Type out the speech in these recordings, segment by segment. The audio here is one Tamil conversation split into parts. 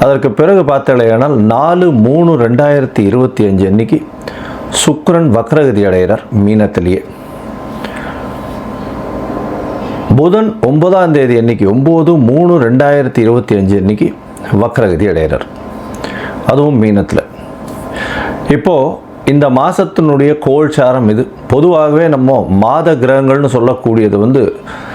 அதற்கு பிறகு பார்த்தாலேயானால் நாலு மூணு ரெண்டாயிரத்தி இருபத்தி அஞ்சு அன்னைக்கு சுக்ரன் வக்ரகதி அடைகிறார் மீனத்திலேயே. புதன் ஒன்பதாம் தேதி அன்னைக்கு ஒம்பது மூணு ரெண்டாயிரத்தி இருபத்தி அஞ்சு அன்னைக்கு வக்ரகதி அடைகிறார். அதுவும் மீனத்தில். இப்போது இந்த மாதத்தினுடைய கோல்சாரம் இது. பொதுவாகவே நம்ம மாத கிரகங்கள்னு சொல்லக்கூடியது வந்து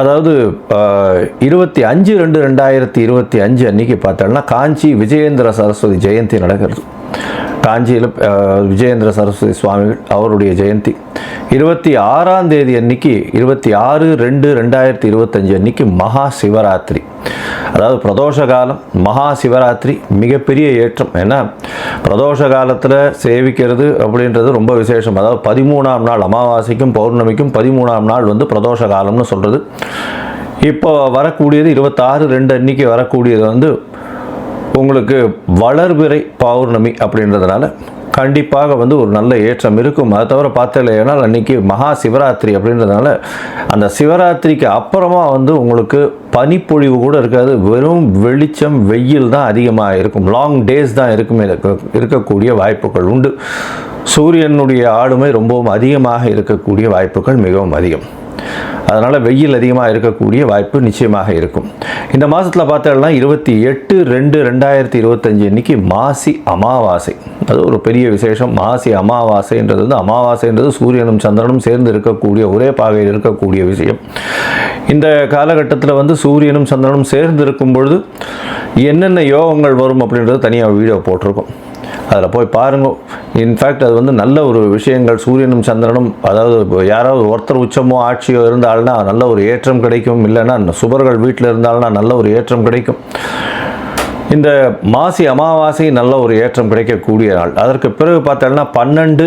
அதாவது இருபத்தி அஞ்சு ரெண்டு ரெண்டாயிரத்தி இருபத்தி அஞ்சு அன்னைக்கு பார்த்தோம்னா காஞ்சி விஜயேந்திர சரஸ்வதி ஜெயந்தி நடக்கிறது. காஞ்சியில் விஜயேந்திர சரஸ்வதி சுவாமிகள் அவருடைய ஜெயந்தி. இருபத்தி ஆறாம் தேதி அன்னைக்கு இருபத்தி ஆறு ரெண்டு ரெண்டாயிரத்தி இருபத்தஞ்சு அன்னைக்கு மகா சிவராத்திரி. அதாவது பிரதோஷ காலம் மகா சிவராத்திரி மிகப்பெரிய ஏற்றம். ஏன்னா பிரதோஷ காலத்தில் சேவிக்கிறது அப்படின்றது ரொம்ப விசேஷம். அதாவது பதிமூணாம் நாள் அமாவாசைக்கும் பௌர்ணமிக்கும் பதிமூணாம் நாள் வந்து பிரதோஷ காலம்னு சொல்கிறது இப்போ வரக்கூடியது இருபத்தாறு ரெண்டு அன்னைக்கு வரக்கூடியது வந்து உங்களுக்கு வளர்பிறை பௌர்ணமி அப்படின்றதுனால கண்டிப்பாக வந்து ஒரு நல்ல ஏற்றம் இருக்கும். அதை தவிர பார்த்தலைன்னா அன்றைக்கி மகா சிவராத்திரி அப்படின்றதுனால அந்த சிவராத்திரிக்கு அப்புறமா வந்து உங்களுக்கு பனிப்பொழிவு கூட இருக்காது. வெறும் வெளிச்சம் வெயில் தான் அதிகமாக இருக்கும். லாங் டேஸ் தான் இருக்குமே. இருக்க- இருக்கக்கூடிய வாய்ப்புகள் உண்டு. சூரியனுடைய ஆளுமை ரொம்பவும் அதிகமாக இருக்கக்கூடிய வாய்ப்புகள் மிகவும் அதிகம். அதனால் வெயில் அதிகமாக இருக்கக்கூடிய வாய்ப்பு நிச்சயமாக இருக்கும். இந்த மாதத்தில் பார்த்தோம்னா இருபத்தி எட்டு ரெண்டு ரெண்டாயிரத்தி இருபத்தஞ்சு அன்னைக்கு மாசி அமாவாசை. அது ஒரு பெரிய விசேஷம். மாசி அமாவாசைன்றது வந்து அமாவாசைன்றது சூரியனும் சந்திரனும் சேர்ந்து இருக்கக்கூடிய ஒரே பாகையில் இருக்கக்கூடிய விஷயம். இந்த காலகட்டத்தில் வந்து சூரியனும் சந்திரனும் சேர்ந்து இருக்கும் பொழுது என்னென்ன யோகங்கள் வரும் அப்படின்றது தனியாக வீடியோ போட்டிருக்கோம். அதில் போய் பாருங்க. இன்ஃபேக்ட் அது வந்து நல்ல ஒரு விஷயங்கள். சூரியனும் சந்திரனும் அதாவது யாராவது ஒருத்தர் உச்சமோ ஆட்சியோ இருந்தால்னா நல்ல ஒரு ஏற்றம் கிடைக்கும். இல்லைன்னா சுபர்கள் வீட்டில் இருந்தால்னா நல்ல ஒரு ஏற்றம் கிடைக்கும். இந்த மாசி அமாவாசை நல்ல ஒரு ஏற்றம் கிடைக்கக்கூடிய நாள். அதற்கு பிறகு பார்த்தோம்னா பன்னெண்டு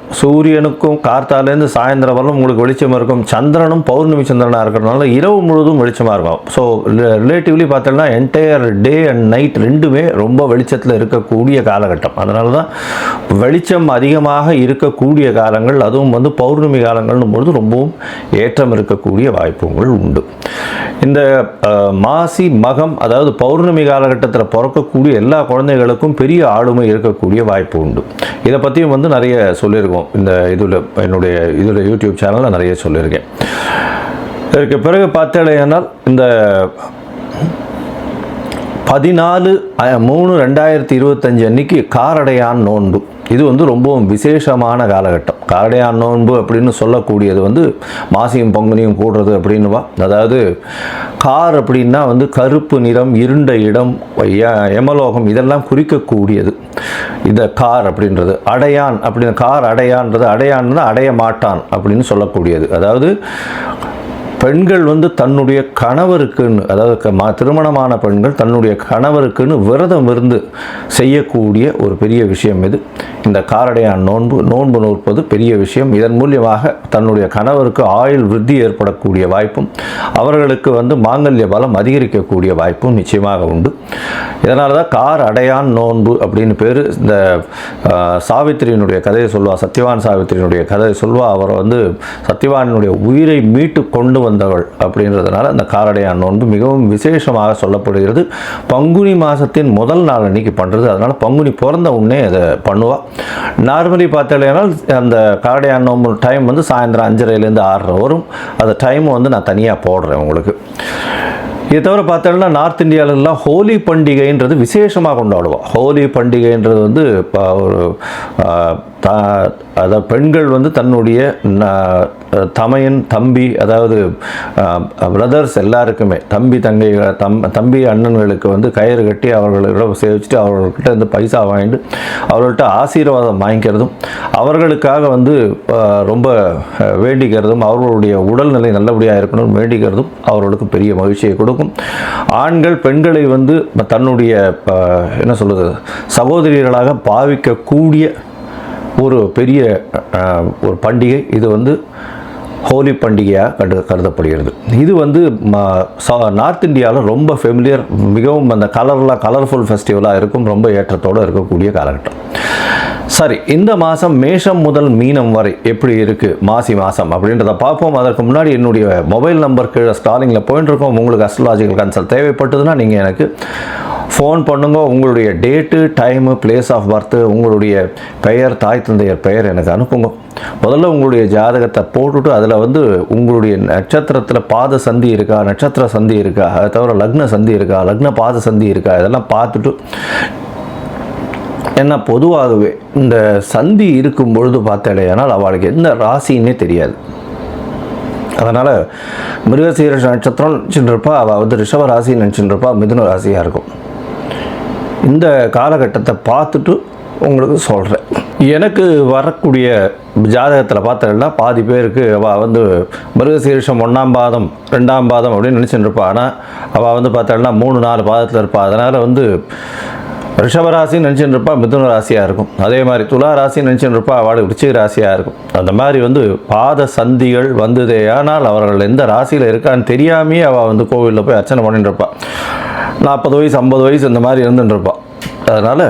சூரியனுக்கும் கார்த்தாலேருந்து சாயந்தரம் வரலும் உங்களுக்கு வெளிச்சம் இருக்கும். சந்திரனும் பௌர்ணமி சந்திரனாக இருக்கிறதுனால இரவு முழுவதும் வெளிச்சமாக இருக்கும். ஸோ ரிலேட்டிவ்லி பார்த்தோம்னா என்டையர் டே அண்ட் நைட் ரெண்டுமே ரொம்ப வெளிச்சத்தில் இருக்கக்கூடிய காலகட்டம். அதனால தான் வெளிச்சம் அதிகமாக இருக்கக்கூடிய காலங்கள் அதுவும் வந்து பௌர்ணமி காலங்கள்னும் பொழுது ரொம்பவும் ஏற்றம் இருக்கக்கூடிய வாய்ப்புகள் உண்டு. இந்த மாசி மகம் அதாவது பௌர்ணமி காலகட்டத்தில் பிறக்கக்கூடிய எல்லா குழந்தைகளுக்கும் பெரிய ஆளுமை இருக்கக்கூடிய வாய்ப்பு உண்டு. இதை பற்றியும் வந்து நிறைய சொல்லியிருக்கோம். இந்த இதில் என்னுடைய இதில் யூடியூப் சேனலில் நிறைய சொல்லியிருக்கேன். இதற்கு பிறகு பார்த்தேனால் இந்த பதினாலு மூணு ரெண்டாயிரத்தி இருபத்தஞ்சு அன்னைக்கு காரடையான் நோன்பு. இது வந்து ரொம்பவும் விசேஷமான காலகட்டம். காரடையான் நோன்பு அப்படின்னு சொல்லக்கூடியது வந்து மாசியும் பங்குனியும் கூடுறது அப்படின்னுவா. அதாவது கார் அப்படின்னா வந்து கருப்பு நிறம் இருண்ட இடம் எமலோகம் இதெல்லாம் குறிக்கக்கூடியது. இந்த கார் அப்படின்றது அடையான் அப்படின்னு கார் அடையான்றது அடையான்னா அடைய மாட்டான் அப்படின்னு சொல்லக்கூடியது. அதாவது பெண்கள் வந்து தன்னுடைய கணவருக்குன்னு அதாவது க- ம- திருமணமான பெண்கள் தன்னுடைய கணவருக்குன்னு விரதம் இருந்து செய்யக்கூடிய ஒரு பெரிய விஷயம் இது. இந்த காரடையான் நோன்பு நோன்பு நோற்பது பெரிய விஷயம். இதன் மூலியமாக தன்னுடைய கணவருக்கு ஆயுள் விருத்தி ஏற்படக்கூடிய வாய்ப்பும் அவர்களுக்கு வந்து மாங்கல்ய பலம் அதிகரிக்கக்கூடிய வாய்ப்பும் நிச்சயமாக உண்டு. இதனால தான் கார் அடையான் நோன்பு அப்படின்னு பேர். இந்த சாவித்திரியினுடைய கதையை சொல்வா சத்யவான் சாவித்திரியினுடைய கதையை சொல்வா. அவர் வந்து சத்யவானுடைய உயிரை மீட்டு கொண்டு வந்து வந்தவள் அப்படின்றதுனால அந்த காரடையான் நோன்பு மிகவும் விசேஷமாக சொல்லப்படுகிறது. பங்குனி மாதத்தின் முதல் நாள் அன்னைக்கு பண்ணுறது அதனால் பங்குனி பிறந்த உடனே அதை பண்ணுவாள் நார்மலி பார்த்தாலேனால் அந்த காரடையான் நோன்பு டைம் வந்து சாயந்தரம் அஞ்சரைலேருந்து ஆறரை வரும். அந்த டைம் வந்து நான் தனியாக போடுறேன் உங்களுக்கு. இதை தவிர பார்த்தோம்னா நார்த் இந்தியாவிலலாம் ஹோலி பண்டிகைன்றது விசேஷமாக கொண்டாடுவோம். ஹோலி பண்டிகைன்றது வந்து இப்போ ஒரு த அதாவது பெண்கள் வந்து தன்னுடைய தமையன் தம்பி அதாவது பிரதர்ஸ் எல்லாருக்குமே தம்பி தங்கை தம் தம்பி அண்ணன்களுக்கு வந்து கயிறு கட்டி அவர்களோட சேவிச்சுட்டு அவர்கள்கிட்ட வந்து பைசா வாங்கிட்டு அவர்கள்ட்ட ஆசீர்வாதம் வாங்கிக்கிறதும் அவர்களுக்காக வந்து ரொம்ப வேண்டிக்கிறதும் அவர்களுடைய உடல்நிலை நல்லபடியாக இருக்கணும்னு வேண்டிக்கிறதும் அவர்களுக்கு பெரிய மகிழ்ச்சியை கொடுக்கும். ஆண்கள் பெண்களை வந்து தன்னுடைய என்ன சொல்கிறது சகோதரிகளாக பாவிக்கக்கூடிய ஒரு பெரிய ஒரு பண்டிகை. இது வந்து ஹோலி பண்டிகையாக கண்டு கருதப்படுகிறது. இது வந்து நார்த் இந்தியாவில் ரொம்ப ஃபெமிலியர் மிகவும் அந்த கலர்லாம் கலர்ஃபுல் ஃபெஸ்டிவலாக இருக்கும் ரொம்ப ஏற்றத்தோடு இருக்கக்கூடிய காலகட்டம். சரி இந்த மாதம் மேஷம் முதல் மீனம் வரை எப்படி இருக்குது மாசி மாதம் அப்படின்றத பார்ப்போம். அதற்கு முன்னாடி என்னுடைய மொபைல் நம்பர் கீழே ஸ்டாலிங்கில் போயிட்டு இருக்கோம். உங்களுக்கு அஸ்ட்ராலஜிக்கல் கன்சல்ட் தேவைப்பட்டதுன்னா நீங்கள் எனக்கு ஃபோன் பண்ணுங்க. உங்களுடைய date time place of birth உங்களுடைய பெயர் தாய் தந்தையர் பெயர் எனக்கு அனுப்புங்க. முதல்ல உங்களுடைய ஜாதகத்தை போட்டுட்டு அதில் வந்து உங்களுடைய நட்சத்திரத்தில் பாத சந்தி இருக்கா நட்சத்திர சந்தி இருக்கா அதை தவிர லக்ன சந்தி இருக்கா லக்ன பாத சந்தி இருக்கா இதெல்லாம் பார்த்துட்டு ஏன்னா பொதுவாகவே இந்த சந்தி இருக்கும் பொழுது பார்த்தடையானால் அவளுக்கு எந்த ராசின்னே தெரியாது. அதனால் மிருகசீர நட்சத்திரம் நினச்சிட்டு இருப்பா அவள் வந்து ரிஷப ராசி நினச்சிட்டு இருப்பா மிதுன ராசியாக இருக்கும். இந்த காலகட்டத்தை பார்த்துட்டு உங்களுக்கு சொல்கிறேன் எனக்கு வரக்கூடிய ஜாதகத்தில் பார்த்தேன்னா பாதி பேருக்கு அவள் வந்து மிருகசீரிஷம் ஒன்றாம் பாதம் ரெண்டாம் பாதம் அப்படின்னு நினச்சிட்டு இருப்பாள் ஆனால் அவள் வந்து பார்த்தோம்னா மூணு நாலு பாதத்தில் இருப்பாள் அதனால் வந்து ரிஷபராசி நினச்சின்னு இருப்பா மிதுன ராசியாக இருக்கும். அதே மாதிரி துலா ராசி நினச்சின்னு இருப்பா அவளுக்கு விருச்சிக ராசியாக இருக்கும். அந்த மாதிரி வந்து பாத சந்திகள் வந்ததே ஆனால் அவர்கள் எந்த ராசியில் இருக்கான்னு தெரியாமையே அவள் வந்து கோவிலில் போய் அர்ச்சனை பண்ணிட்டு இருப்பாள் நாற்பது வயசு ஐம்பது வயசு இந்த மாதிரி இருந்துட்டு இருப்பாள் அதனால்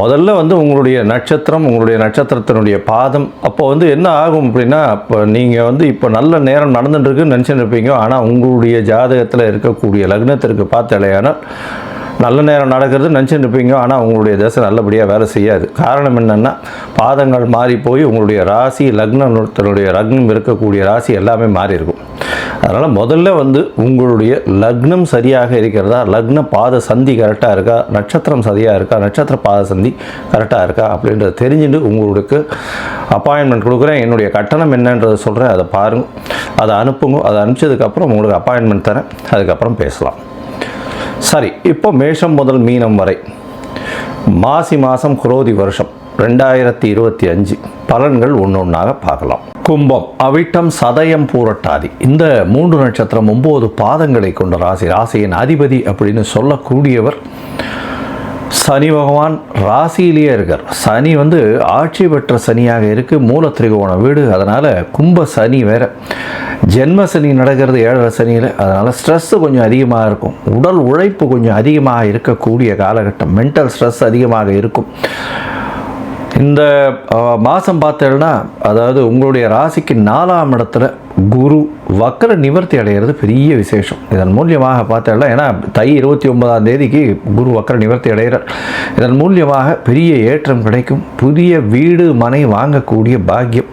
முதல்ல வந்து உங்களுடைய நட்சத்திரம் உங்களுடைய நட்சத்திரத்தினுடைய பாதம். அப்போ வந்து என்ன ஆகும் அப்படின்னா இப்போ நீங்கள் வந்து இப்போ நல்ல நேரம் நடந்துட்டுருக்குன்னு நினச்சிட்டு இருப்பீங்க. ஆனால் உங்களுடைய ஜாதகத்தில் இருக்கக்கூடிய லக்னத்திற்கு பார்த்தாலேயானால் நல்ல நேரம் நடக்கிறது நினச்சிட்டு இருப்பீங்க. ஆனால் உங்களுடைய தசை நல்லபடியாக வேலை செய்யாது. காரணம் என்னென்னா பாதங்கள் மாறி போய் உங்களுடைய ராசி லக்னத்தினுடைய லக்னம் இருக்கக்கூடிய ராசி எல்லாமே மாறி இருக்கும். அதனால் முதல்ல வந்து உங்களுடைய லக்னம் சரியாக இருக்கிறதா லக்ன பாத சந்தி கரெக்டாக இருக்கா நட்சத்திரம் சரியாக இருக்கா நட்சத்திர பாத சந்தி கரெக்டாக இருக்கா அப்படின்றத தெரிஞ்சுட்டு உங்களுக்கு அப்பாயின்மெண்ட் கொடுக்குறேன். என்னுடைய கட்டணம் என்னன்றதை சொல்கிறேன் அதை பாருங்கள் அதை அனுப்புங்க. அதை அனுப்பிச்சதுக்கப்புறம் உங்களுக்கு அப்பாயின்மெண்ட் தரேன். அதுக்கப்புறம் பேசலாம். சரி இப்போ மேஷம் முதல் மீனம் வரை. மாசி மாதம் குரோதி வருஷம் ரெண்டாயிரத்தி இருபத்தி அஞ்சு. பலன்கள் ஒன்று ஒன்றாக பார்க்கலாம். கும்பம் அவிட்டம் சதயம் பூரட்டாதி. இந்த மூன்று நட்சத்திரம் ஒம்பது பாதங்களை கொண்ட ராசி. ராசியின் அதிபதி அப்படின்னு சொல்லக்கூடியவர் சனி பகவான் ராசியிலேயே இருக்கார். சனி வந்து ஆட்சி பெற்ற சனியாக இருக்குது மூல திரிகோண வீடு. அதனால் கும்ப சனி வேற. ஜென்ம சனி நடக்கிறது ஏழரை சனியில். அதனால் ஸ்ட்ரெஸ்ஸு கொஞ்சம் அதிகமாக இருக்கும். உடல் உழைப்பு கொஞ்சம் அதிகமாக இருக்கக்கூடிய காலகட்டம். மென்டல் ஸ்ட்ரெஸ் அதிகமாக இருக்கும். இந்த மாதம் பார்த்தேன்னா அதாவது உங்களுடைய ராசிக்கு நாலாம் இடத்துல குரு வக்கர நிவர்த்தி அடைகிறது பெரிய விசேஷம். இதன் மூலியமாக பார்த்தேன்னா ஏன்னா தை இருபத்தி ஒன்பதாம் தேதிக்கு குரு வக்கர நிவர்த்தி அடைகிறார். இதன் மூலியமாக பெரிய ஏற்றம் கிடைக்கும். புதிய வீடு மனை வாங்கக்கூடிய பாக்கியம்.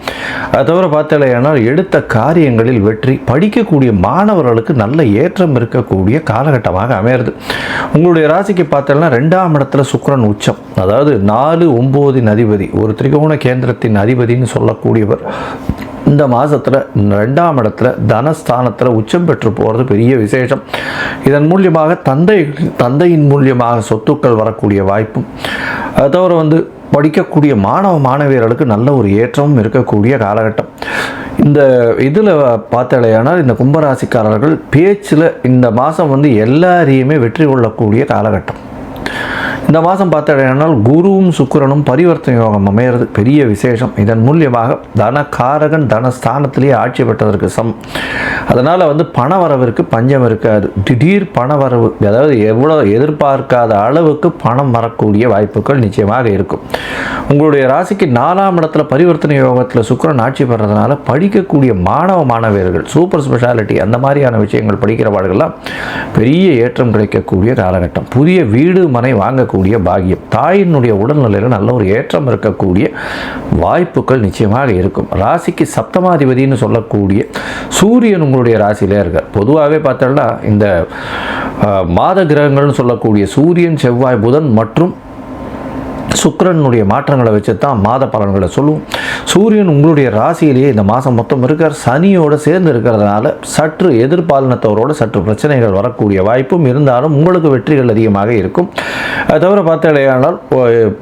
அது தவிர பார்த்தேன்னா எடுத்த காரியங்களில் வெற்றி. படிக்கக்கூடிய மாணவர்களுக்கு நல்ல ஏற்றம் இருக்கக்கூடிய காலகட்டமாக அமையிறது. உங்களுடைய ராசிக்கு பார்த்தோம்னா ரெண்டாம் இடத்துல சுக்ரன் உச்சம். அதாவது நாலு ஒம்போதின் அதிபதி. ஒரு திரிகோண கேந்திரத்தின் அதிபதின்னு சொல்லக்கூடியவர். இந்த மாதத்தில் ரெண்டாம் இடத்துல தனஸ்தானத்தில் உச்சம் பெற்று போகிறது பெரிய விசேஷம். இதன் மூலியமாக தந்தை தந்தையின் மூலியமாக சொத்துக்கள் வரக்கூடிய வாய்ப்பும் அது தவிர வந்து படிக்கக்கூடிய மாணவ மாணவியர்களுக்கு நல்ல ஒரு ஏற்றமும் இருக்கக்கூடிய காலகட்டம். இந்த இதில் பார்த்தாலேயானால் இந்த கும்பராசிக்காரர்கள் பேச்சில் இந்த மாதம் வந்து எல்லாரையுமே வெற்றி கொள்ளக்கூடிய காலகட்டம். இந்த மாதம் பார்த்தால் குருவும் சுக்கிரனும் பரிவர்த்தனை யோகம் அமையிறது பெரிய விசேஷம். இதன் மூலியமாக தனகாரகன் தனஸ்தானத்திலேயே ஆட்சி பெற்றதற்கு சம் அதனால் வந்து பண வரவிற்கு பஞ்சம் இருக்காது. திடீர் பண வரவு அதாவது எவ்வளோ எதிர்பார்க்காத அளவுக்கு பணம் வரக்கூடிய வாய்ப்புகள் நிச்சயமாக இருக்கும். உங்களுடைய ராசிக்கு நாலாம் இடத்துல பரிவர்த்தனை யோகத்தில் சுக்கிரன் ஆட்சி பெறதுனால படிக்கக்கூடிய மாணவ மாணவியர்கள் சூப்பர் ஸ்பெஷாலிட்டி அந்த மாதிரியான விஷயங்கள் படிக்கிறவர்கள்லாம் பெரிய ஏற்றம் கிடைக்கக்கூடிய காலகட்டம். புதிய வீடு மனை வாங்கக்கூடிய பாக்கியம். தாயினுடைய உடல்நிலையில் நல்ல ஒரு ஏற்றம் இருக்கக்கூடிய வாய்ப்புகள் நிச்சயமாக இருக்கும். ராசிக்கு சப்தமாதிபதினு சொல்லக்கூடிய சூரியன் உங்களுடைய ராசியிலே இருக்கார். பொதுவாகவே பார்த்தோம்னா இந்த மாத கிரகங்கள்னு சொல்லக்கூடிய சூரியன் செவ்வாய் புதன் மற்றும் சுக்கரனுடைய மாற்றங்களை வச்சு தான் மாத பலன்களை சொல்லுவோம் சூரியன் உங்களுடைய ராசியிலேயே இந்த மாதம் மொத்தம் இருக்கார். சனியோடு சேர்ந்து இருக்கிறதுனால சற்று எதிர்பாலினத்தவரோட சற்று பிரச்சனைகள் வரக்கூடிய வாய்ப்பும் இருந்தாலும் உங்களுக்கு வெற்றிகள் அதிகமாக இருக்கும். அது தவிர பார்த்தாலேயானால்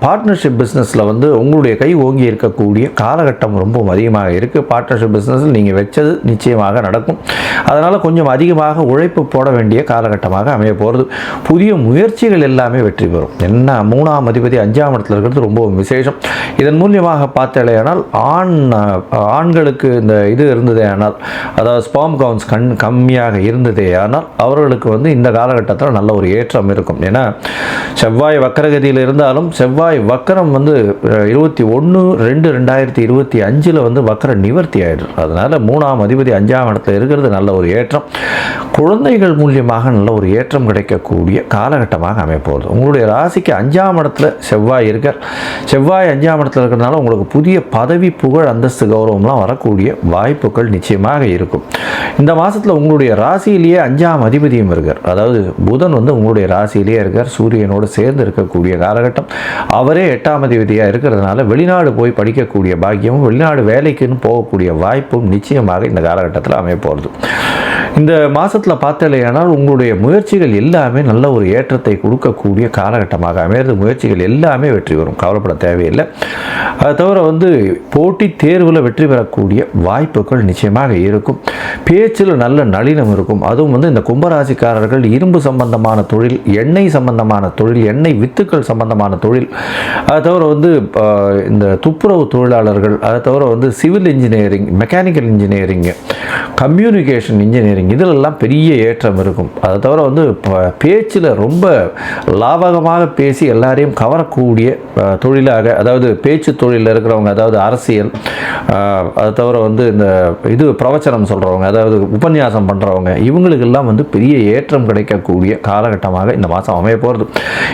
பார்ட்னர்ஷிப் பிஸ்னஸில் வந்து உங்களுடைய கை ஓங்கி இருக்கக்கூடிய காலகட்டம் ரொம்பவும் அதிகமாக இருக்குது பார்ட்னர்ஷிப் பிஸ்னஸில் நீங்கள் வச்சது நிச்சயமாக நடக்கும். அதனால் கொஞ்சம் அதிகமாக உழைப்பு போட வேண்டிய காலகட்டமாக அமைய போகிறது புதிய முயற்சிகள் எல்லாமே வெற்றி பெறும். என்ன மூணாம் அதிபதி அஞ்சாம் இடத்துல இருக்கிறது ரொம்ப விசேஷம். இதன் மூலியமாக பார்த்தாலேயானால் ஆண் ஆண்களுக்கு இந்த இது இருந்ததே ஆனால் அதாவது ஸ்பாம் கவுன்ஸ் கண் கம்மியாக இருந்ததே ஆனால் அவர்களுக்கு வந்து இந்த காலகட்டத்தில் நல்ல ஒரு ஏற்றம் இருக்கும். ஏன்னா செவ்வாய் வக்கரகதியில் இருந்தாலும் செவ்வாய் வக்கரம் வந்து இருபத்தி ஒன்று ரெண்டு ரெண்டாயிரத்தி இருபத்தி அஞ்சில் வந்து வக்கர நிவர்த்தி ஆயிடுது. அதனால் மூணாம் அதிபதி அஞ்சாம் இடத்துல இருக்கிறது நல்ல ஒரு ஏற்றம். குழந்தைகள் மூலியமாக நல்ல ஒரு ஏற்றம் கிடைக்கக்கூடிய காலகட்டமாக அமைப்போகுது உங்களுடைய ராசிக்கு அஞ்சாம் இடத்துல செவ்வாய் இருக்கார். செவ்வாய் அஞ்சாம் இடத்துல இருக்கிறதுனால உங்களுக்கு புதிய பதவி புகழ் அந்தஸ்து கௌரவம்லாம் வரக்கூடிய வாய்ப்புகள் நிச்சயமாக இருக்கும். இந்த மாதத்தில் உங்களுடைய ராசியிலேயே அஞ்சாம் அதிபதியும் இருக்கார். அதாவது புதன் வந்து உங்களுடைய ராசியிலேயே இருக்கார். சூரியனோடு சேர்ந்து இருக்கக்கூடிய காலகட்டம். அவரே எட்டாம் அதிபதியாக இருக்கிறதுனால வெளிநாடு போய் படிக்கக்கூடிய பாக்கியமும் வெளிநாடு வேலைக்குன்னு போகக்கூடிய வாய்ப்பும் நிச்சயமாக இந்த காலகட்டத்தில் அமையப்போகிறது இந்த மாதத்தில் பார்த்தலையானால் உங்களுடைய முயற்சிகள் எல்லாமே நல்ல ஒரு ஏற்றத்தை கொடுக்கக்கூடிய காலகட்டமாக அமையிறது. முயற்சிகள் எல்லாமே வெற்றி வரும். கவலைப்பட தேவையில்லை. அது தவிர வந்து போட்டி தேர்வில் வெற்றி பெறக்கூடிய வாய்ப்புகள் நிச்சயமாக இருக்கும். பேச்சில் நல்ல நளினம் இருக்கும். அதுவும் வந்து இந்த கும்பராசிக்காரர்கள் இரும்பு சம்பந்தமான தொழில் எண்ணெய் சம்பந்தமான தொழில் எண்ணெய் வித்துக்கள் சம்பந்தமான தொழில் அதை தவிர வந்து இந்த துப்புரவு தொழிலாளர்கள் அதை தவிர வந்து civil engineering mechanical engineering communication engineering இதிலெல்லாம் பெரிய ஏற்றம் இருக்கும். அதை தவிர வந்து பேச்சில் ரொம்ப லாபகமாக பேசி எல்லாரையும் கவரக்கூடிய தொழிலாக அதாவது பேச்சு தொழிலில் இருக்கிறவங்க அதாவது அரசியல் அதை தவிர வந்து இந்த இது பிரவச்சனம் சொல்கிறவங்க அதாவது உபன்யாசம் பண்ணுறவங்க இவங்களுக்கெல்லாம் வந்து பெரிய ஏற்றம் கிடைக்கக்கூடிய காலகட்டமாக இந்த மாதம் அமைய போகிறது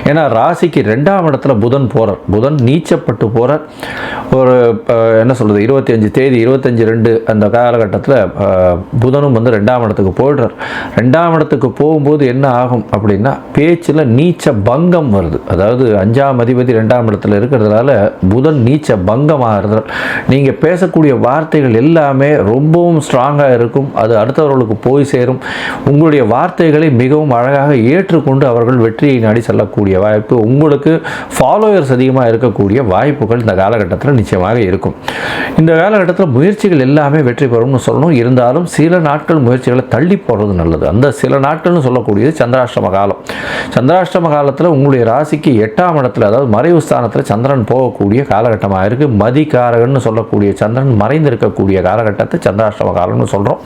ஏன்னா ராசிக்கு ரெண்டாம் இடத்துல புதன் போகிறார் புதன் நீச்சப்பட்டு போகிறார் ஒரு என்ன சொல்கிறது இருபத்தி அஞ்சு தேதி இருபத்தஞ்சு ரெண்டு அந்த காலகட்டத்தில் புதனும் வந்து ரெண்டாம் இடத்துக்கு போயிடுறார். ரெண்டாம் இடத்துக்கு போகும்போது என்ன ஆகும் அப்படின்னா பேச்சில் நீச்ச பங்கம் வருது. அதாவது அஞ்சாம் அதிபதி ரெண்டாம் இடத்துல இருக்கிறதுனால புதன் நீச்ச பங்கமாக நீங்கள் பேசக்கூடிய வார்த்தைகள் எல்லாமே ரொம்பவும் ஸ்ட்ராங்காக இருக்கும். அது அடுத்தவர்களுக்கு போய் சேரும். உங்களுடைய வார்த்தைகளை மிகவும் அழகாக ஏற்றுக்கொண்டு அவர்கள் வெற்றியை நாடி செல்லக்கூடிய வாய்ப்பு உங்களுக்கு ஃபாலோயர்ஸ் அதிகமாக இருக்கக்கூடிய வாய்ப்புகள் இந்த காலகட்டத்தில் நிச்சயமாக இருக்கும். இந்த காலகட்டத்தில் முயற்சிகள் எல்லாமே வெற்றி பெறும்னு சொல்லணும். இருந்தாலும் சில நாட்கள் முயற்சிகளை தள்ளி போடுறது நல்லது. அந்த சில நாட்கள்னு சொல்லக்கூடியது சந்திராஷ்டம காலம். சந்திராஷ்டம காலத்தில் உங்களுடைய ராசிக்கு எட்டாம் இடத்துல அதாவது மறைவு ஸ்தானத்தில் சந்திரன் போகக்கூடிய காலகட்டமாக இருக்குது மதிகாரகன்னு சொல்லக்கூடிய சந்திரன் மறைந்திருக்கக்கூடிய காலகட்டத்தை சந்திராஷ்டம காலம்னு சொல்கிறோம்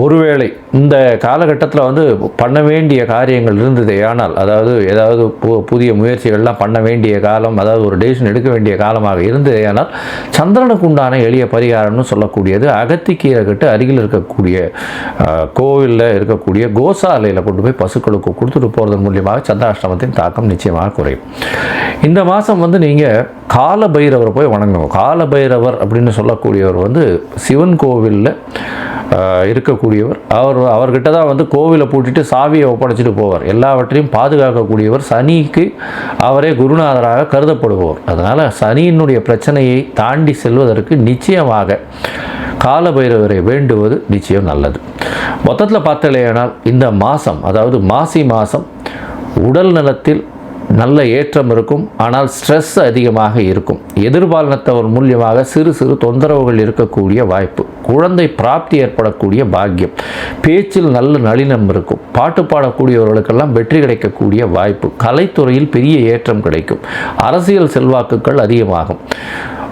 ஒருவேளை இந்த காலகட்டத்தில் வந்து பண்ண வேண்டிய காரியங்கள் இருந்ததே ஆனால் அதாவது ஏதாவது பு- புதிய முயற்சிகள்லாம் பண்ண வேண்டிய காலம் அதாவது ஒரு டெசிஷன் எடுக்க வேண்டிய காலமாக இருந்ததே ஆனால் சந்திரனுக்கு உண்டான எளிய பரிகாரம்னு சொல்லக்கூடியது அகத்திக்கீரை கட்டு அருகில் இருக்கக்கூடிய கோவிலில் இருக்கக்கூடிய கோசாலையில் கொண்டு போய் பசுக்களுக்கு கொடுத்துட்டு போகிறதன் மூலியமாக சந்திராஷ்டமத்தின் தாக்கம் நிச்சயமாக குறையும். இந்த மாதம் வந்து நீங்கள் கால பைரவரை போய் வணங்கணும். கால பைரவர் அப்படின்னு சொல்லக்கூடியவர் வந்து சிவன் கோவிலில் இருக்க இருக்கக்கூடியவர் அவர் அவர்கிட்ட தான் வந்து கோவிலை பூட்டிட்டு சாவியை ஒப்படைச்சிட்டு போவார். எல்லாவற்றையும் பாதுகாக்கக்கூடியவர் சனிக்கு அவரே குருநாதராக கருதப்படுபவர். அதனால் சனியினுடைய பிரச்சனையை தாண்டி செல்வதற்கு நிச்சயமாக காலபைரவரை வேண்டுவது நிச்சயம் நல்லது. மொத்தத்தில் பார்த்தலையானால் இந்த மாதம் அதாவது மாசி மாதம் உடல் நலத்தில் நல்ல ஏற்றம் இருக்கும் ஆனால் ஸ்ட்ரெஸ் அதிகமாக இருக்கும். எதிர்பாலனத்தவர் மூலியமாக சிறு சிறு தொந்தரவுகள் இருக்கக்கூடிய வாய்ப்பு. குழந்தை பிராப்தி ஏற்படக்கூடிய பாக்கியம். பேச்சில் நல்ல நளினம் இருக்கும். பாட்டு பாடக்கூடியவர்களுக்கெல்லாம் வெற்றி கிடைக்கக்கூடிய வாய்ப்பு. கலைத்துறையில் பெரிய ஏற்றம் கிடைக்கும். அரசியல் செல்வாக்குகள் அதிகமாகும்.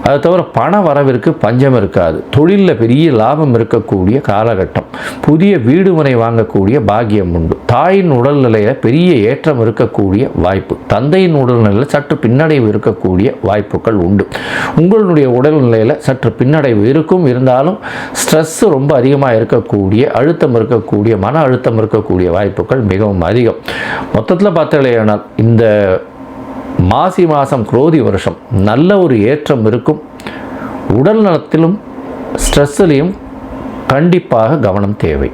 அது தவிர பண வரவிற்கு பஞ்சம் இருக்காது. தொழிலில் பெரிய லாபம் இருக்கக்கூடிய காலகட்டம். புதிய வீடு மனை வாங்கக்கூடிய பாகியம் உண்டு. தாயின் உடல்நிலையில் பெரிய ஏற்றம் இருக்கக்கூடிய வாய்ப்பு. தந்தையின் உடல்நிலையில் சற்று பின்னடைவு இருக்கக்கூடிய வாய்ப்புகள் உண்டு. உங்களுடைய உடல்நிலையில் சற்று பின்னடைவு இருக்கும். இருந்தாலும் ஸ்ட்ரெஸ் ரொம்ப அதிகமாக இருக்கக்கூடிய அழுத்தம் இருக்கக்கூடிய மன அழுத்தம் இருக்கக்கூடிய வாய்ப்புகள் மிகவும் அதிகம். மொத்தத்தில் பார்த்தாலேயானால் இந்த மாசி மாதம் குரோதி வருஷம். நல்ல ஒரு ஏற்றம் இருக்கும். உடல் நலத்திலும் ஸ்ட்ரெஸ்ஸிலையும் கண்டிப்பாக கவனம் தேவை.